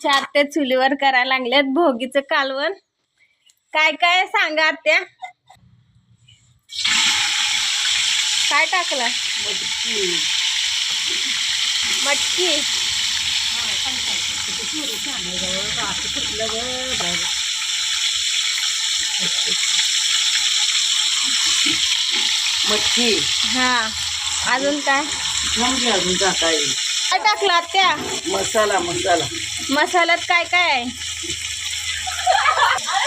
चार ते चुलीवर करायला लागल्यात भोगीचं कालवण. काय काय सांगा आत्या? काय टाकलं? मटकी. मच्छी हा. अजून काय? अजून टाकाय काय टाकलं आत्या मसाला मसाला. मसाल्यात काय काय? आहे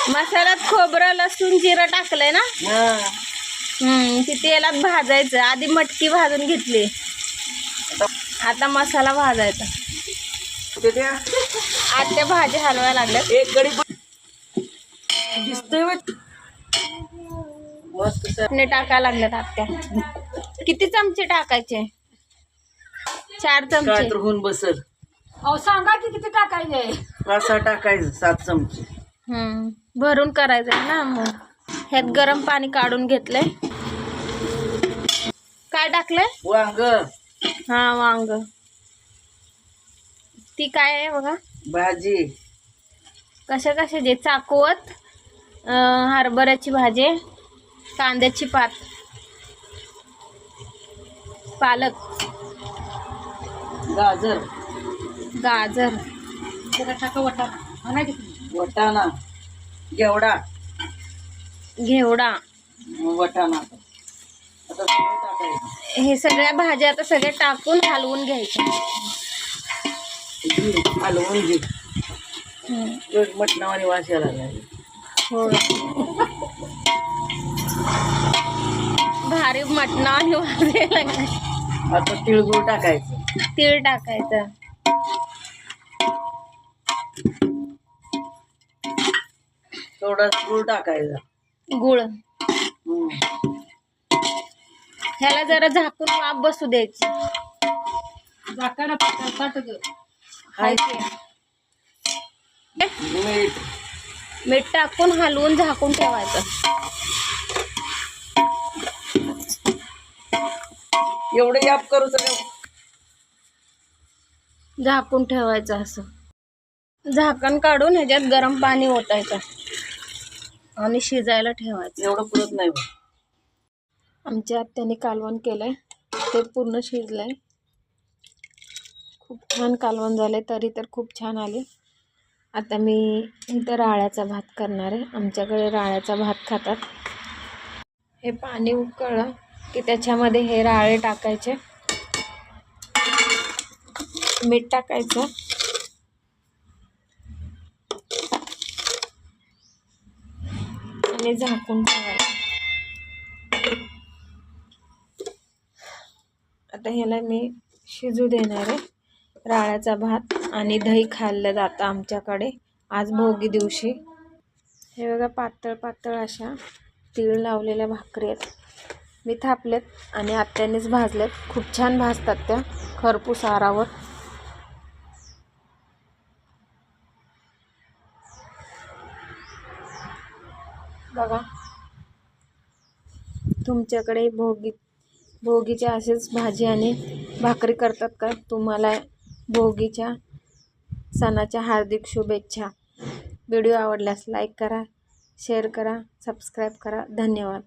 मसाल्यात खोबरं लसूण जिरं टाकलंय ना? हा. हम्म ती तेलात भाजायचं. आधी मटकी भाजून घेतली. आता मसाला भाजायचा. त्या आत्या भाजी हलवायला लागल्यात. एक गडी दिसतोय. मस्त. टाकायला लागल्यात आत्या. किती चमचे टाकायचे? चार काय चमचे. तर होऊन बसल. अहो सांगा की किती टाकायचे? पाच टाकायचं सात चमचे. हम्म भरून करायचंय ना मग. ह्यात गरम पाणी काढून घेतलंय. काय टाकलंय? वांग. हा वांग. ती काय आहे बघा? भाजी. कशा कशाची चाकवत अं, हरभऱ्याची भाजी कांद्याची पात. पालक. गाजर. गाजर. जरा टाका वटा. म्हणा की तुम्ही. वटाणा घेवडा. घेवडा. वटाणा आता. आता सगळं टाकायचं. हे सगळ्या भाज्या आता सगळ्या टाकून हलवून घ्यायच्या. घे, हलवून घे. हम्म. रोज मटणावानी वास यायला लागला. हो भारी मटणा आणि लागलाय. आता तिळगुळ टाकायचं. तीळ टाकायचं. थोडा गुळ टाकायचा. गुळ. ह्याला जरा झाकून वाफ बसू द्यायची. पाठ-. हाय. मीठ टाकून हलवून झाकून ठेवायचं. एवढं याप करू सगळं. झाकून ठेवायचं असं. झाकण काढून ह्याच्यात गरम पाणी ओतायचं. आणि शिजायला ठेवायचं. एवढं पुरत नाही. आमच्या आत्याने कालवण केलंय. ते पूर्ण शिजलंय. खूप छान कालवण झालंय तरी तर खूप छान आले. आता मी इथं राळ्याचा भात करणार आहे. आमच्याकडे राळ्याचा भात खातात. हे पाणी उकळलं की त्याच्यामध्ये हे राळे टाकायचे. मीठ टाकायचं. आणि झाकून ठेवायचं. आता ह्याला मी शिजू देणार आहे. राळ्याचा भात आणि दही खाल्लं जातं आमच्याकडे. आज भोगी दिवशी. हे बघा पातळ पातळ अशा तीळ लावलेल्या भाकरी आहेत. मी थापलेत आणि आत्यानेच भाजलेत खूप छान भाजतात त्या खरपूस आरावर. बघा. तुमच्याकडे भोगी भोगीच्या असेच भाजी आणि भाकरी करतात का? तुम्हाला भोगीच्या सणाच्या हार्दिक शुभेच्छा. व्हिडिओ आवडल्यास लाईक करा शेअर करा सबस्क्राईब करा. धन्यवाद.